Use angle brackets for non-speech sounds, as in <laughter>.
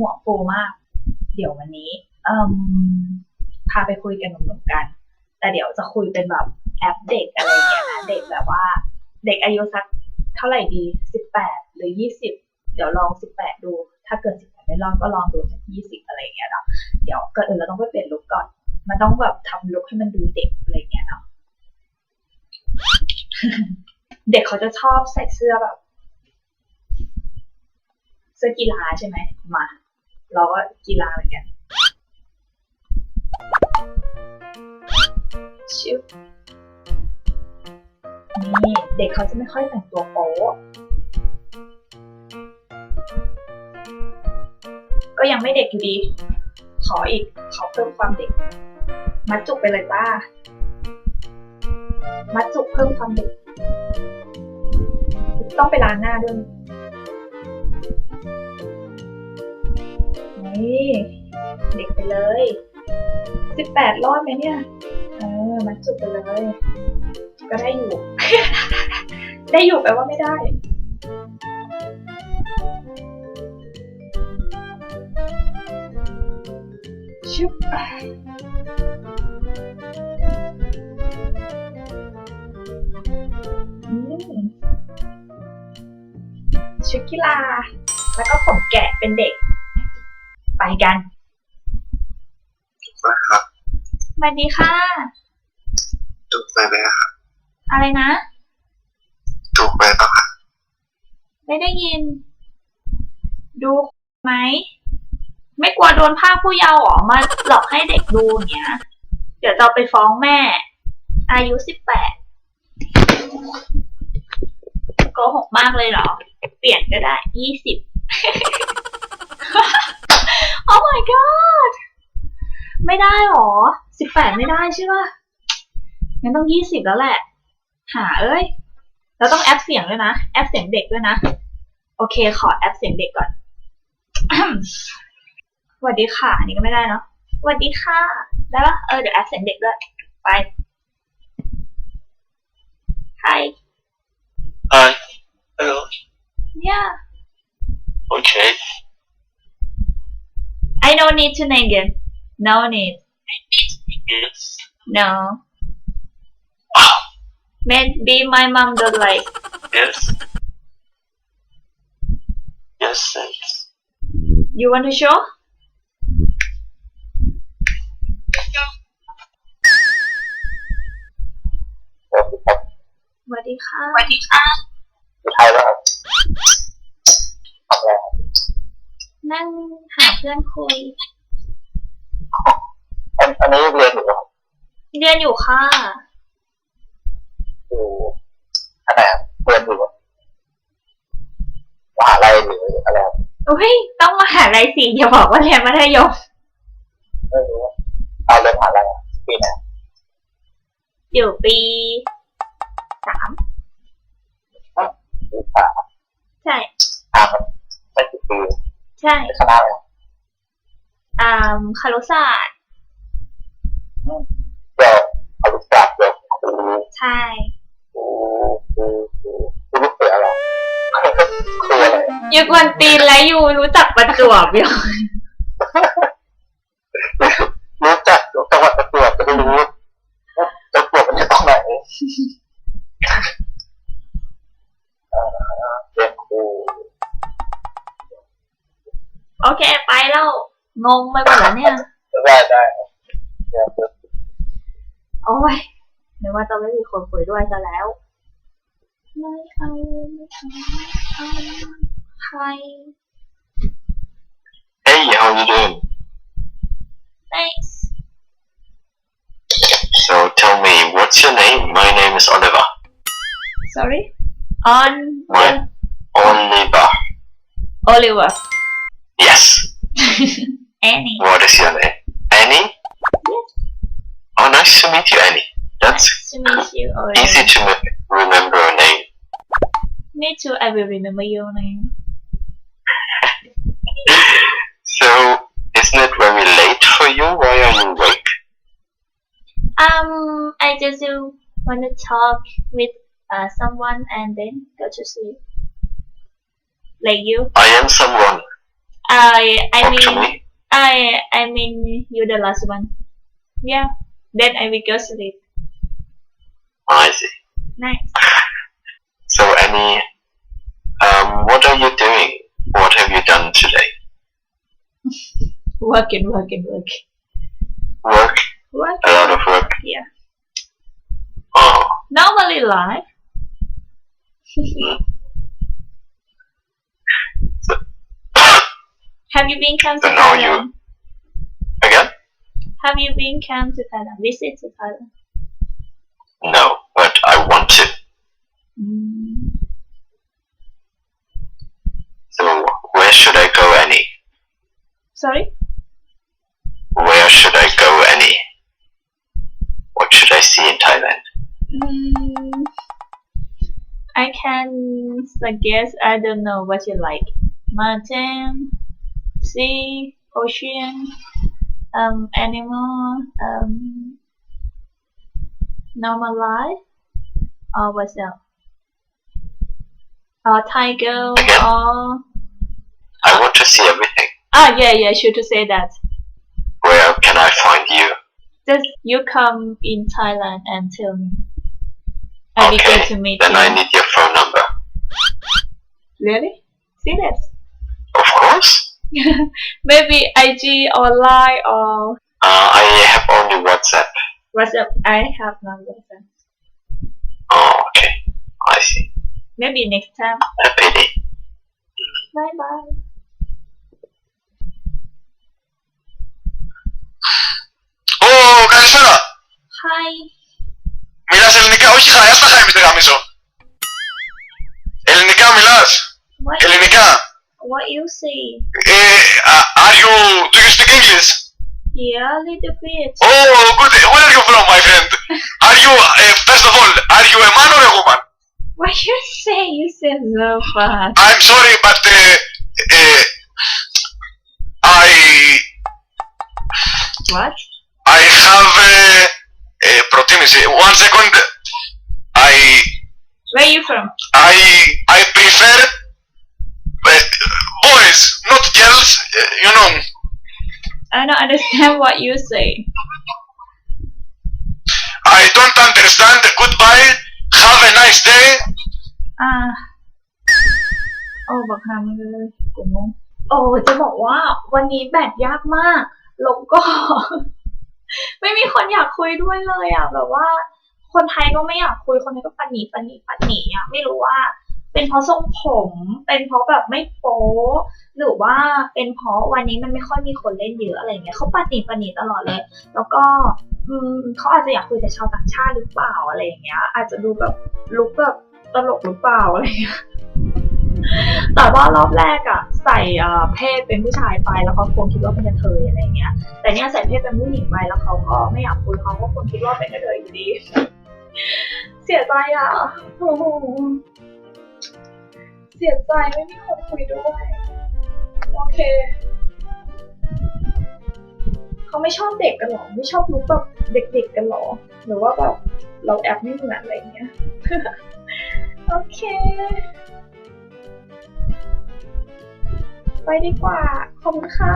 หัวฟูมาก เดี๋ยววันนี้เอ่มพาไปคุยกันหนุ่มๆกัน แต่เดี๋ยวจะคุยเป็นแบบแอปเด็กอะไรเงี้ยนะเด็กแบบว่า เด็กอายุสักเท่าไหร่ดีสิบแปดหรือยี่สิบเดี๋ยวลองสิบแปดดู ถ้าเกิดสิบแปดไม่ลองก็ลองดูสักยี่สิบอะไรเงี้ยเนาะเดี๋ยวก่อนอื่นเราต้องไปเปลี่ยนลุคก่อน มันต้องแบบทำลุคให้มันดูเด็กอะไรเงี้ยเนาะเด็กเขาจะชอบใส่เสื้อแบบ เสื้อกีฬาใช่ไหมมา เราก็กีฬาเหมือนกันชิวนี่เด็กเขาจะไม่ค่อยแต่งตัวโป๊ะก็ยังไม่เด็กอยู่ดี ขออีก ขอเพิ่มความเด็ก มัดจุกไปเลยป้า มัดจุกเพิ่มความเด็ก ต้องไปล้างหน้าด้วย นี่เด็กไปเลยสิบแปดรอดไหมเนี่ย เออ มันจุดไปเลย ก็ได้อยู่ ได้อยู่แปลว่าไม่ได้ชุบชุดกีฬา แล้วก็ผมแกะเป็นเด็ก ไปกันมาครับสวัสดีค่ะ ถูกไปไหมครับ อะไรนะ ถูกไปปะครับไม่ได้ยิน ดูไหม ไม่กลัวโดนภาคผู้เยาว์เหรอมาหลอกให้เด็กดูอย่างเงี้ย เดี๋ยวจะเอาไปฟ้องแม่ อายุสิบแปดโกหกมากเลยเหรอ เปลี่ยนก็ได้ยี่สิบ oh my god ไม่ได้หรอสิบแปดไม่ได้ใช่ป่ะงั้นต้องยี่สิบแล้วแหละ หาเอ้ยเราต้องแอปเสียงด้วยนะ แอปเสียงเด็กด้วยนะ โอเค ขอแอปเสียงเด็กก่อนสวัสดีค่ะอันนี้ก็ไม่ได้เนาะสวัสดีค่ะ ได้ปะเออ เดี๋ยวแอปเสียงเด็กด้วย ไป Hi Hi Hello yeah Okay I don't need to name it. No need. No. Maybe my mom don't like. Yes. Yes, thanks. You want to show? What do you have? What do you have? นั่งหาเพื่อนคุย อันอันนี้เรียนอยู่ครับเรียนอยู่ค่ะ อยู่อันไหนครับเรียนอยู่มหาลัยหรืออะไรครับอุ้ยต้องมาหาลัยสิอย่าบอกว่าเรียนมัธยมไม่รู้เอาเรียนมหาลัยอะปีไหนอยู่ปีสามปีสามใช่ อ่ามันไม่กี่ปี ใช่คณะอะไรอ่าคารุศาสตร์เดี๋ยวเอาลูกจากเดี๋ยวครูใช่ครูครูครูครูลูกเสือเหรอครูอะไรยูกวนตีนและยูรู้จักประจวบอยู่รู้ แล้ว งงไปหมดแล้วเนี่ย ได้ได้โอ้ยนึกว่าจะไม่มีคนคุยด้วยซะแล้วไม่เอาไม่เอาไม่เอาใคร Hey how you doing thanks so tell me what's your name my name is Oliver sorry on What? Oliver Oliver yes <laughs> Annie. What is your name? Annie? Oh nice to meet you Annie. That's to meet you <laughs> easy to me- remember a name. Me too I will remember your name. <laughs> So isn't it very late for you? Why are you awake? Um, I just want to talk with uh, someone and then go to sleep. Like you. I am someone I I mean me. I I mean you the last one. Yeah. Then I will go sleep. I see. Nice. <laughs> So, Annie, um, what are you doing? What have you done today? <laughs> Working, working, working. Work? Working. A lot of work? Yeah. Oh, Normally live. Have you been come to So Thailand? again? Have you been come to Thailand? Visit to Thailand? No, but I want to. Mm. So, where should I go, Annie? Sorry? Where should I go, Annie? What should I see in Thailand? Mm, I can suggest, I don't know what you like. Mountain, sea, ocean, um, animal, um, normal life, or what's else? Or tiger, Again? or, I want to see everything. ah, yeah, yeah, should to say that. Where can I find you? Just you come in Thailand and tell me. I'll be Okay, glad to meet then you. I need your phone number. Really? Serious? Of <laughs> course. Maybe IG or Line or Uh, I have only WhatsApp. WhatsApp. I have no WhatsApp. Oh, okay. I see. Maybe next time. A pity. Bye bye. Ω, καλησπέρα. Hi. Μιλάς ελληνικά, όχι χάι, άστα χάι μη τη γαμίσω. Ελληνικά μιλάς. What Ελληνικά. what you say? Eh, uh, are you... do you speak English? Yeah, a little bit. Oh, good. Where are you from, my friend? <laughs> are you, uh, first of all, are you a man or a woman? What you say? You said so fast. I'm sorry, but uh, uh, I... What? I have a... Uh. One second. I... Where are you from? I I prefer boys, not girls. Uh, you know. I don't understand what you say. I don't understand. Goodbye. Have a nice day. อ่า โอ้บอกคำเลยกูงงโอ้จะบอกว่าวันนี้แบตยากมากแล้วก็ ไม่มีคนอยากคุยด้วยเลยอะ แบบว่า คนไทยก็ไม่อยากคุย คนไทยก็ปันหนีปันหนีปันหนีอะ ไม่รู้ว่า เป็นเพราะทรงผม เป็นเพราะแบบไม่โป๊หรือว่าเป็นเพราะวันนี้มันไม่ค่อยมีคนเล่นเยอะอะไรเงี้ยเขาปันหนีปันหนีตลอดเลย แล้วก็อืมเขาอาจจะอยากคุยกับชาวต่างชาติหรือเปล่าอะไรอย่างเงี้ย อาจจะดูแบบลุกแบบตลกหรือเปล่าอะไรเงี้ยแต่ว่ารอบแรกอะใส่เอ่อเพศเป็นผู้ชายไปแล้วเขาคงคิดว่าเป็นกระเทยอะไรเงี้ย แต่เนี้ยใส่เพศเป็นผู้หญิงไปแล้วเขาก็ไม่อยากคุยเขาก็คงคิดว่าเป็นกระเทยอยู่ดี เสียใจอะโอ้ เสียใจไม่มีคนคุยด้วย โอเค เขาไม่ชอบเด็กกันหรอ ไม่ชอบลุกแบบเด็กๆกันหรอ หรือว่าแบบเราแอบไม่เหมือนอะไรเงี้ย โอเค ไปดีกว่า ขอบคุณค่ะ